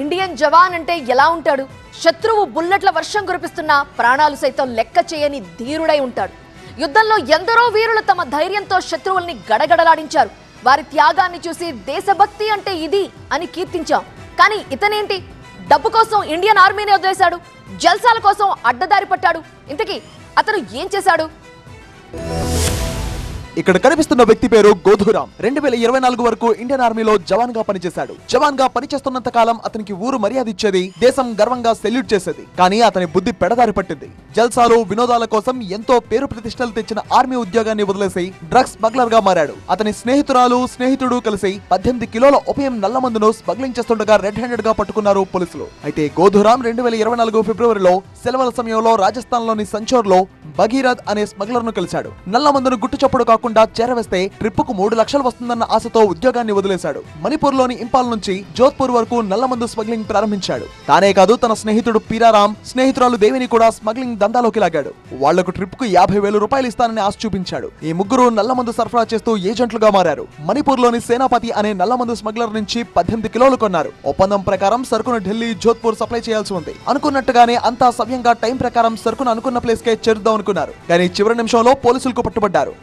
Indian జవాన్ అంటే ఎలా ఉంటాడు? శత్రువు బుల్లెట్ల వర్షం కురిపిస్తున్నా ప్రాణాలు సైతం లెక్క చేయని ధీరుడై ఉంటాడు. యుద్ధంలో ఎందరో వీరులు తమ ధైర్యంతో శత్రువుల్ని గడగడలాడించారు. వారి త్యాగాన్ని చూసి దేశభక్తి అంటే ఇది అని కీర్తించాం. కానీ ఇతనేంటి? డబ్బు కోసం ఇండియన్ ఆర్మీని వదిలేశాడు. జల్సాల కోసం అడ్డదారి పట్టాడు. ఇంతకీ అతను ఏం చేశాడు? ఇక్కడ కనిపిస్తున్న వ్యక్తి పేరు గోధురాం. రెండు వేల ఇరవై నాలుగు వరకు ఇండియన్ ఆర్మీలో జవాన్గా పనిచేశాడు. జవాన్గా పనిచేస్తున్నంత కాలం అతనికి ఊరు మర్యాద ఇచ్చేది దేశం గర్వంగా సెల్యూట్ చేసేది. కానీ అతని బుద్ధి పెడదారి పట్టింది. జల్సాలు వినోదాల కోసం ఎంతో పేరు ప్రతిష్టలు తెచ్చిన ఆర్మీ ఉద్యోగాన్ని వదిలేసి డ్రగ్స్ స్మగ్లర్గా మారాడు. అతని స్నేహితురాలు స్నేహితుడు కలిసి పద్దెనిమిది కిలోల ఉపయం నల్ల మందును స్మగ్లింగ్ చేస్తుండగా రెడ్ హ్యాండెడ్గా పట్టుకున్నారు పోలీసులు. అయితే గోధురాం రెండు వేల ఇరవై నాలుగు ఫిబ్రవరిలో సెలవుల సమయంలో రాజస్థాన్లోని సంచోర్లో భగీరథ్ అనే స్మగ్లర్ను కలిశాడు. నల్ల మందును గుట్టు చప్పుడు కాకుండా చేరవేస్తే ట్రిప్పుకు మూడు లక్షలు వస్తుందన్న ఆశతో ఉద్యోగాన్ని వదిలేశాడు. మణిపూర్లోని ఇంపాల్ నుంచి జోధ్పూర్ వరకు నల్లమందు స్మగ్లింగ్ ప్రారంభించాడు. తానే కాదు తన స్నేహితుడు పీరారాం స్నేహితురాలు దేవిని కూడా స్మగ్లింగ్ దందాలోకి లాగాడు. వాళ్ళకు ట్రిప్కు యాభై వేల రూపాయలు ఇస్తానని ఆశ చూపించాడు. ఈ ముగ్గురు నల్లమందు సరఫరా చేస్తూ ఏజెంట్లుగా మారారు. మణిపూర్లోని సేనాపతి అనే నల్లమందు స్మగ్లర్ నుంచి పద్దెనిమిది కిలోలు కొన్నారు. ఒప్పందం ప్రకారం సరుకును ఢిల్లీ జోధ్పూర్ సప్లై చేయాల్సి ఉంది. అనుకున్నట్టుగానే అంతా సవ్యంగా టైం ప్రకారం సరుకును అనుకున్న ప్లేస్ కే చేరుద్దాం అనుకున్నారు. కానీ చివరి నిమిషంలో పోలీసులకు పట్టుబడ్డారు.